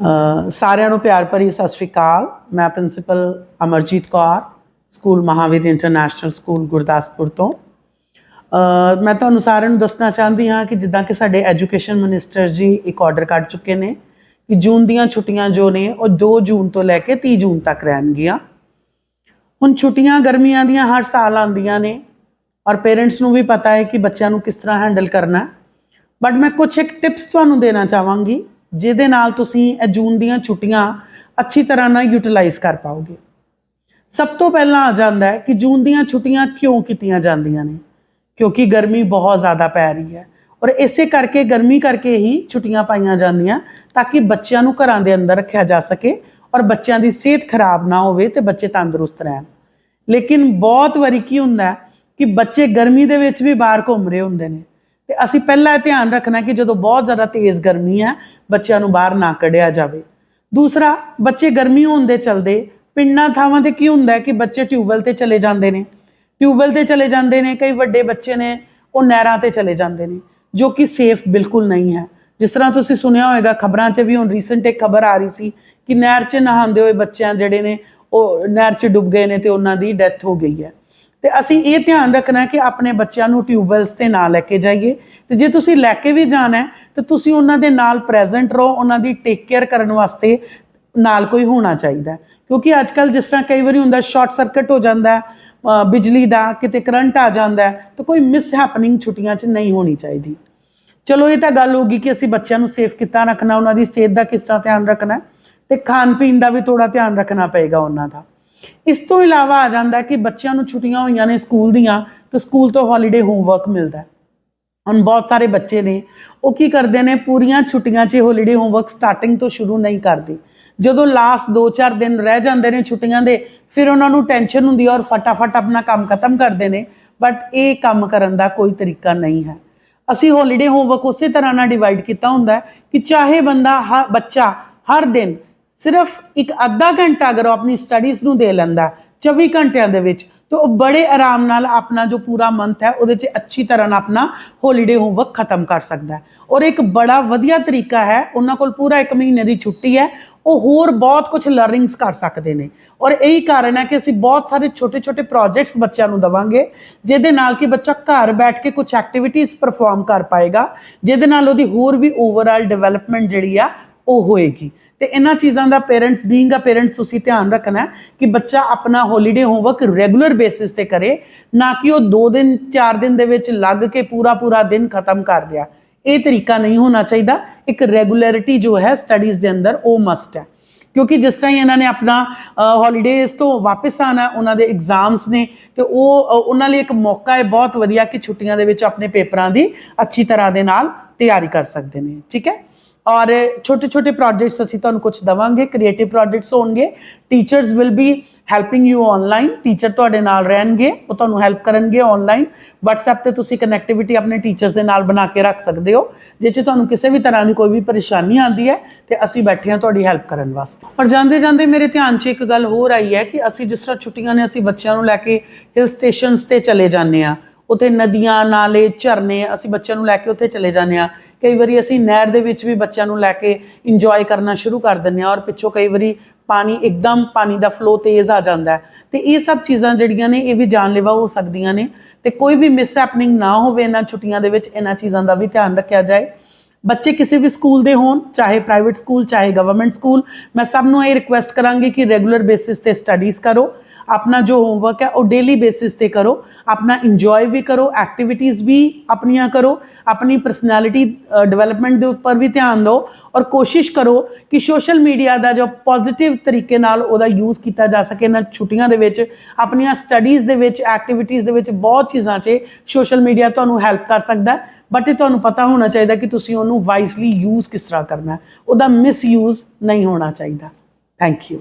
ਸਾਰਿਆਂ ਨੂੰ ਪਿਆਰ ਭਰੀ ਸਤਿ ਸ਼੍ਰੀ ਅਕਾਲ। ਮੈਂ principal Amarjeet Kaur, school Mahavir international school Gurdaspur ਤੋਂ। ਮੈਂ ਤੁਹਾਨੂੰ ਸਾਰਿਆਂ ਨੂੰ ਦੱਸਣਾ ਚਾਹੁੰਦੀ ਹਾਂ ਕਿ ਜਿੱਦਾਂ ਕਿ ਸਾਡੇ ਐਜੂਕੇਸ਼ਨ ਮਿਨਿਸਟਰ ਜੀ ਇੱਕ ਆਰਡਰ ਕੱਢ ਚੁੱਕੇ ਨੇ ਕਿ ਜੂਨ ਦੀਆਂ ਛੁੱਟੀਆਂ ਜੋ ਨੇ ਉਹ 2 ਜੂਨ ਤੋਂ ਲੈ ਕੇ 30 ਜੂਨ ਤੱਕ ਰਹਿਣਗੀਆਂ। ਹੁਣ ਛੁੱਟੀਆਂ ਗਰਮੀਆਂ ਦੀਆਂ ਹਰ ਸਾਲ ਆਉਂਦੀਆਂ ਨੇ ਔਰ ਪੇਰੈਂਟਸ ਨੂੰ ਵੀ ਪਤਾ ਹੈ ਕਿ ਬੱਚਿਆਂ ਨੂੰ ਕਿਸ ਤਰ੍ਹਾਂ ਹੈਂਡਲ ਕਰਨਾ ਬਟ ਮੈਂ ਕੁਝ ਇੱਕ ਟਿਪਸ ਤੁਹਾਨੂੰ ਦੇਣਾ ਚਾਹਾਂਗੀ। ਜਿਹਦੇ ਨਾਲ ਤੁਸੀਂ ਇਹ ਜੂਨ ਦੀਆਂ ਛੁੱਟੀਆਂ ਅੱਛੀ ਤਰ੍ਹਾਂ ਨਾਲ ਯੂਟਿਲਾਈਜ਼ ਕਰ ਪਾਓਗੇ। ਸਭ ਤੋਂ ਪਹਿਲਾਂ ਆ ਜਾਂਦਾ ਹੈ ਕਿ ਜੂਨ ਦੀਆਂ ਛੁੱਟੀਆਂ ਕਿਉਂ ਕੀਤੀਆਂ ਜਾਂਦੀਆਂ ਨੇ? ਕਿਉਂਕਿ ਗਰਮੀ ਬਹੁਤ ਜ਼ਿਆਦਾ ਪੈ ਰਹੀ ਹੈ ਔਰ ਇਸੇ ਕਰਕੇ ਗਰਮੀ ਕਰਕੇ ਹੀ ਛੁੱਟੀਆਂ ਪਾਈਆਂ ਜਾਂਦੀਆਂ ਤਾਂ ਕਿ ਬੱਚਿਆਂ ਨੂੰ ਘਰਾਂ ਦੇ ਅੰਦਰ ਰੱਖਿਆ ਜਾ ਸਕੇ ਔਰ ਬੱਚਿਆਂ ਦੀ ਸਿਹਤ ਖਰਾਬ ਨਾ ਹੋਵੇ ਤੇ ਬੱਚੇ ਤੰਦਰੁਸਤ ਰਹਿਣ। ਲੇਕਿਨ ਬਹੁਤ ਵਾਰੀ ਕੀ ਹੁੰਦਾ ਕਿ ਬੱਚੇ ਗਰਮੀ ਦੇ ਵਿੱਚ ਵੀ ਬਾਹਰ ਘੁੰਮ ਰਹੇ ਹੁੰਦੇ ਨੇ। ਤੇ ਅਸੀਂ ਪਹਿਲਾਂ ਇਹ ਧਿਆਨ ਰੱਖਣਾ ਕਿ ਜਦੋਂ ਬਹੁਤ ਜ਼ਿਆਦਾ ਤੇਜ਼ ਗਰਮੀ ਹੈ, ਬੱਚਿਆਂ ਨੂੰ ਬਾਹਰ ਨਾ ਕੱਢਿਆ ਜਾਵੇ। ਦੂਸਰਾ, ਬੱਚੇ ਗਰਮੀ ਹੋਣ ਦੇ ਚਲਦੇ ਪਿੰਡਾਂ ਥਾਵਾਂ ਤੇ ਕੀ ਹੁੰਦਾ ਹੈ ਕਿ ਬੱਚੇ ਟਿਊਬਵੈਲ ਤੇ ਚਲੇ ਜਾਂਦੇ ਨੇ। ਟਿਊਬਵੈਲ ਤੇ ਚਲੇ ਜਾਂਦੇ ਨੇ, ਕਈ ਵੱਡੇ ਬੱਚੇ ਨੇ, ਉਹ ਨਹਿਰਾਂ ਤੇ ਚਲੇ ਜਾਂਦੇ ਨੇ, ਜੋ ਕਿ ਸੇਫ ਬਿਲਕੁਲ ਨਹੀਂ ਹੈ। ਜਿਸ ਤਰ੍ਹਾਂ ਤੁਸੀਂ ਸੁਣਿਆ ਹੋਵੇਗਾ ਖਬਰਾਂ 'ਚ ਵੀ ਹੁਣ ਰੀਸੈਂਟ ਇੱਕ ਖਬਰ ਆ ਰਹੀ ਸੀ ਕਿ ਨਹਿਰ 'ਚ ਨਹਾਉਂਦੇ ਹੋਏ ਬੱਚਿਆਂ ਜਿਹੜੇ ਨੇ, ਉਹ ਨਹਿਰ 'ਚ ਡੁੱਬ ਗਏ ਨੇ ਤੇ ਉਹਨਾਂ ਦੀ ਡੈਥ ਹੋ ਗਈ ਹੈ। ਤੇ ਅਸੀਂ ਇਹ ਧਿਆਨ ਰੱਖਣਾ ਕਿ ਆਪਣੇ ਬੱਚਿਆਂ ਨੂੰ ਟਿਊਬਵੈਲਸ ਤੇ ਨਾ ਲੈ ਕੇ ਜਾਈਏ। ਤੇ ਜੇ ਤੁਸੀਂ ਲੈ ਕੇ ਵੀ ਜਾਣਾ ਹੈ, ਤੇ ਤੁਸੀਂ ਉਹਨਾਂ ਦੇ ਨਾਲ ਪ੍ਰੈਜ਼ੈਂਟ ਰਹੋ, ਉਹਨਾਂ ਦੀ ਟੇਕ ਕੇਅਰ ਕਰਨ ਵਾਸਤੇ ਨਾਲ ਕੋਈ ਹੋਣਾ ਚਾਹੀਦਾ ਕਿਉਂਕਿ ਅੱਜ ਕੱਲ ਜਿਸ ਤਰ੍ਹਾਂ ਕਈ ਵਾਰੀ ਹੁੰਦਾ, ਸ਼ਾਰਟ ਸਰਕਟ ਹੋ ਜਾਂਦਾ ਬਿਜਲੀ ਦਾ ਕਿਤੇ ਕਰੰਟ ਆ ਜਾਂਦਾ ਤਾਂ ਕੋਈ ਮਿਸ ਹੈਪਨਿੰਗ ਛੁੱਟੀਆਂ 'ਚ ਨਹੀਂ ਹੋਣੀ ਚਾਹੀਦੀ। ਚਲੋ, ਇਹ ਤਾਂ ਗੱਲ ਹੋਗੀ ਕਿ ਅਸੀਂ ਬੱਚਿਆਂ ਨੂੰ ਸੇਫ ਕਿੱਦਾਂ ਰੱਖਣਾ, ਉਹਨਾਂ ਦੀ ਸਿਹਤ ਦਾ ਕਿਸ ਤਰ੍ਹਾਂ ਧਿਆਨ ਰੱਖਣਾ ਹੈ, ਤੇ ਖਾਣ ਪੀਣ ਦਾ ਵੀ ਥੋੜਾ ਧਿਆਨ ਰੱਖਣਾ ਪਏਗਾ ਉਹਨਾਂ ਦਾ। ਇਸ ਤੋਂ ਇਲਾਵਾ ਆ ਜਾਂਦਾ ਕਿ ਬੱਚਿਆਂ ਨੂੰ ਛੁੱਟੀਆਂ ਹੋਈਆਂ ਨੇ ਸਕੂਲ ਦੀਆਂ, ਤੇ ਸਕੂਲ ਤੋਂ ਹੌਲੀਡੇ ਹੋਮਵਰਕ ਮਿਲਦਾ ਹੁਣ ਬਹੁਤ ਸਾਰੇ ਬੱਚੇ ਨੇ, ਉਹ ਕੀ ਕਰਦੇ ਨੇ, ਪੂਰੀਆਂ ਛੁੱਟੀਆਂ 'ਚ ਹੌਲੀਡੇ ਹੋਮਵਰਕ ਸਟਾਰਟਿੰਗ ਤੋਂ ਸ਼ੁਰੂ ਨਹੀਂ ਕਰਦੇ। ਜਦੋਂ ਲਾਸਟ 2-4 ਦਿਨ ਰਹਿ ਜਾਂਦੇ ਨੇ ਛੁੱਟੀਆਂ ਦੇ, ਫਿਰ ਉਹਨਾਂ ਨੂੰ ਟੈਨਸ਼ਨ ਹੁੰਦੀ ਹੈ ਔਰ ਫਟਾਫਟ ਆਪਣਾ ਕੰਮ ਖਤਮ ਕਰਦੇ ਨੇ ਬਟ ਇਹ ਕੰਮ ਕਰਨ ਦਾ ਕੋਈ ਤਰੀਕਾ ਨਹੀਂ ਹੈ। ਅਸੀਂ ਹੌਲੀਡੇ ਹੋਮਵਰਕ ਉਸੇ ਤਰ੍ਹਾਂ ਨਾਲ ਡਿਵਾਈਡ ਕੀਤਾ ਹੁੰਦਾ ਕਿ ਚਾਹੇ ਬੰਦਾ ਹ- ਬੱਚਾ ਹਰ ਦਿਨ ਸਿਰਫ ਇੱਕ ਅੱਧਾ ਘੰਟਾ ਅਗਰ ਉਹ ਆਪਣੀ ਸਟੱਡੀਜ਼ ਨੂੰ ਦੇ ਲੈਂਦਾ ਹੈ, 24 ਘੰਟਿਆਂ ਦੇ ਵਿੱਚ ਤਾਂ ਉਹ ਬੜੇ ਆਰਾਮ ਨਾਲ ਆਪਣਾ ਜੋ ਪੂਰਾ ਮੰਥ ਹੈ ਉਹਦੇ 'ਚ ਅੱਛੀ ਤਰ੍ਹਾਂ ਨਾਲ ਆਪਣਾ ਹੌਲੀਡੇ ਹੋਮਵਰਕ ਖਤਮ ਕਰ ਸਕਦਾ ਹੈ। ਔਰ ਇੱਕ ਬੜਾ ਵਧੀਆ ਤਰੀਕਾ ਹੈ ਉਹਨਾਂ ਕੋਲ ਪੂਰਾ ਇੱਕ ਮਹੀਨੇ ਦੀ ਛੁੱਟੀ ਹੈ ਉਹ ਹੋਰ ਬਹੁਤ ਕੁਝ ਲਰਨਿੰਗਸ ਕਰ ਸਕਦੇ ਨੇ। ਔਰ ਇਹੀ ਕਾਰਨ ਹੈ ਕਿ ਅਸੀਂ ਬਹੁਤ ਸਾਰੇ ਛੋਟੇ-ਛੋਟੇ ਪ੍ਰੋਜੈਕਟਸ ਬੱਚਿਆਂ ਨੂੰ ਦਵਾਂਗੇ ਜਿਹਦੇ ਨਾਲ ਕਿ ਬੱਚਾ ਘਰ ਬੈਠ ਕੇ ਕੁਝ ਐਕਟੀਵਿਟੀਜ਼ ਪਰਫਾਰਮ ਕਰ ਪਾਏਗਾ ਜਿਹਦੇ ਨਾਲ ਉਹਦੀ ਹੋਰ ਵੀ ਓਵਰਆਲ ਡਿਵੈਲਪਮੈਂਟ ਜਿਹੜੀ ਆ ਉਹ ਹੋਏਗੀ। ਤੇ ਇਹਨਾਂ ਚੀਜ਼ਾਂ ਦਾ ਪੇਰੈਂਟਸ ਬੀਇੰਗ ਅ ਪੇਰੈਂਟਸ ਤੁਸੀਂ ਧਿਆਨ ਰੱਖਣਾ ਕਿ ਬੱਚਾ ਆਪਣਾ ਹੌਲੀਡੇ ਹੋਮਵਰਕ ਰੈਗੂਲਰ ਬੇਸਿਸ ਤੇ ਕਰੇ, ਨਾ ਕਿ ਉਹ 2 ਦਿਨ 4 ਦਿਨ ਦੇ ਵਿੱਚ ਲੱਗ ਕੇ ਪੂਰਾ ਪੂਰਾ ਦਿਨ ਖਤਮ ਕਰ ਦਿਆ ਇਹ ਤਰੀਕਾ ਨਹੀਂ ਹੋਣਾ ਚਾਹੀਦਾ। ਇੱਕ ਰੈਗੂਲਰਿਟੀ ਜੋ ਹੈ ਸਟੱਡੀਜ਼ ਦੇ ਅੰਦਰ ਉਹ ਮਸਟ ਹੈ। ਕਿਉਂਕਿ ਜਿਸ ਤਰ੍ਹਾਂ ਹੀ ਇਹਨਾਂ ਨੇ ਆਪਣਾ ਹੌਲੀਡੇਜ਼ ਤੋਂ ਵਾਪਸ ਆਣਾ ਉਹਨਾਂ ਦੇ ਐਗਜ਼ਾਮਸ ਨੇ, ਤੇ ਉਹ ਉਹਨਾਂ ਲਈ ਇੱਕ ਮੌਕਾ ਹੈ ਬਹੁਤ ਵਧੀਆ ਕਿ ਛੁੱਟੀਆਂ ਦੇ ਵਿੱਚ ਆਪਣੇ ਪੇਪਰਾਂ ਦੀ ਅੱਛੀ ਤਰ੍ਹਾਂ ਦੇ ਨਾਲ ਤਿਆਰੀ ਕਰ ਸਕਦੇ ਨੇ। ਠੀਕ ਹੈ? ਔਰ ਛੋਟੇ ਛੋਟੇ ਪ੍ਰੋਜੈਕਟਸ ਅਸੀਂ ਤੁਹਾਨੂੰ ਕੁਝ ਦਵਾਂਗੇ ਕ੍ਰੀਏਟਿਵ ਪ੍ਰੋਜੈਕਟਸ ਹੋਣਗੇ teachers will be helping you online teacher ਤੁਹਾਡੇ ਨਾਲ ਰਹਿਣਗੇ, ਉਹ ਤੁਹਾਨੂੰ ਹੈਲਪ ਕਰਨਗੇ ਆਨਲਾਈਨ WhatsApp ਤੇ ਤੁਸੀਂ ਕਨੈਕਟੀਵਿਟੀ ਆਪਣੇ ਟੀਚਰਸ ਦੇ ਨਾਲ ਬਣਾ ਕੇ ਰੱਖ ਸਕਦੇ ਹੋ ਜੇ ਚ ਤੁਹਾਨੂੰ ਕਿਸੇ ਵੀ ਤਰ੍ਹਾਂ ਦੀ ਕੋਈ ਵੀ ਪਰੇਸ਼ਾਨੀ ਆਉਂਦੀ ਹੈ, ਤੇ ਅਸੀਂ ਬੈਠੇ ਹਾਂ ਤੁਹਾਡੀ ਹੈਲਪ ਕਰਨ ਵਾਸਤੇ। ਪਰ ਜਾਂਦੇ ਜਾਂਦੇ ਮੇਰੇ ਧਿਆਨ 'ਚ ਇੱਕ ਗੱਲ ਹੋਰ ਆਈ ਹੈ ਕਿ ਅਸੀਂ ਜਿਸ ਤਰ੍ਹਾਂ ਛੁੱਟੀਆਂ ਨੇ, ਅਸੀਂ ਬੱਚਿਆਂ ਨੂੰ ਲੈ ਕੇ ਹਿਲ ਸਟੇਸ਼ਨਸ ਤੇ ਚਲੇ ਜਾਂਦੇ ਆ ਉੱਥੇ ਨਦੀਆਂ ਨਾਲੇ ਝਰਨੇ ਅਸੀਂ ਬੱਚਿਆਂ ਨੂੰ ਲੈ ਕੇ ਉੱਥੇ ਚਲੇ ਜਾਂਦੇ ਆ ਕਈ ਵਾਰੀ ਅਸੀਂ ਨਹਿਰ ਦੇ ਵਿੱਚ ਵੀ ਬੱਚਿਆਂ ਨੂੰ ਲੈ ਕੇ ਇੰਜੋਏ ਕਰਨਾ ਸ਼ੁਰੂ ਕਰ ਦਿੰਦੇ ਆ ਔਰ ਪਿੱਛੋਂ ਕਈ ਵਾਰੀ ਪਾਣੀ ਇੱਕਦਮ ਪਾਣੀ ਦਾ ਫਲੋ ਤੇਜ਼ ਆ ਜਾਂਦਾ ਹੈ। ਤੇ ਇਹ ਸਭ ਚੀਜ਼ਾਂ ਜਿਹੜੀਆਂ ਨੇ ਇਹ ਵੀ ਜਾਨਲੇਵਾ ਹੋ ਸਕਦੀਆਂ ਨੇ ਤੇ ਕੋਈ ਵੀ ਮਿਸ ਹੈਪਨਿੰਗ ਨਾ ਹੋਵੇ ਇਹਨਾਂ ਛੁੱਟੀਆਂ ਦੇ ਵਿੱਚ ਇਹਨਾਂ ਚੀਜ਼ਾਂ ਦਾ ਵੀ ਧਿਆਨ ਰੱਖਿਆ ਜਾਏ। ਬੱਚੇ ਕਿਸੇ ਵੀ ਸਕੂਲ ਦੇ ਹੋਣ, ਚਾਹੇ ਪ੍ਰਾਈਵੇਟ ਸਕੂਲ ਚਾਹੇ ਗਵਰਨਮੈਂਟ ਸਕੂਲ ਮੈਂ ਸਭ ਨੂੰ ਇਹ ਰਿਕੁਐਸਟ ਕਰਾਂਗੀ ਕਿ ਰੈਗੂਲਰ ਬੇਸਿਸ ਤੇ ਸਟੱਡੀਜ਼ ਕਰੋ। ਆਪਣਾ ਜੋ ਹੋਮਵਰਕ ਹੈ ਉਹ ਡੇਲੀ ਬੇਸਿਸ ਤੇ ਕਰੋ, ਆਪਣਾ ਇੰਜੋਏ ਵੀ ਕਰੋ ਐਕਟੀਵਿਟੀਜ਼ ਵੀ ਆਪਣੀਆਂ ਕਰੋ, ਆਪਣੀ ਪਰਸਨੈਲਿਟੀ ਡਿਵੈਲਪਮੈਂਟ ਦੇ ਉੱਪਰ ਵੀ ਧਿਆਨ ਦਿਓ ਔਰ ਕੋਸ਼ਿਸ਼ ਕਰੋ ਕਿ ਸੋਸ਼ਲ ਮੀਡੀਆ ਦਾ ਜੋ ਪੋਜ਼ਿਟਿਵ ਤਰੀਕੇ ਨਾਲ ਉਹਦਾ ਯੂਜ਼ ਕੀਤਾ ਜਾ ਸਕੇ। ਇਹਨਾਂ ਛੁੱਟੀਆਂ ਦੇ ਵਿੱਚ, ਆਪਣੀਆਂ ਸਟੱਡੀਜ਼ ਦੇ ਵਿੱਚ ਐਕਟੀਵਿਟੀਜ਼ ਦੇ ਵਿੱਚ ਬਹੁਤ ਚੀਜ਼ਾਂ 'ਚ ਸੋਸ਼ਲ ਮੀਡੀਆ ਤੁਹਾਨੂੰ ਹੈਲਪ ਕਰ ਸਕਦਾ ਹੈ। ਬਟ ਇਹ ਤੁਹਾਨੂੰ ਪਤਾ ਹੋਣਾ ਚਾਹੀਦਾ ਕਿ ਤੁਸੀਂ ਉਹਨੂੰ ਵਾਈਸਲੀ ਯੂਜ਼ ਕਿਸ ਤਰ੍ਹਾਂ ਕਰਨਾ ਹੈ। ਉਹਦਾ ਮਿਸਯੂਜ਼ ਨਹੀਂ ਹੋਣਾ ਚਾਹੀਦਾ। Thank you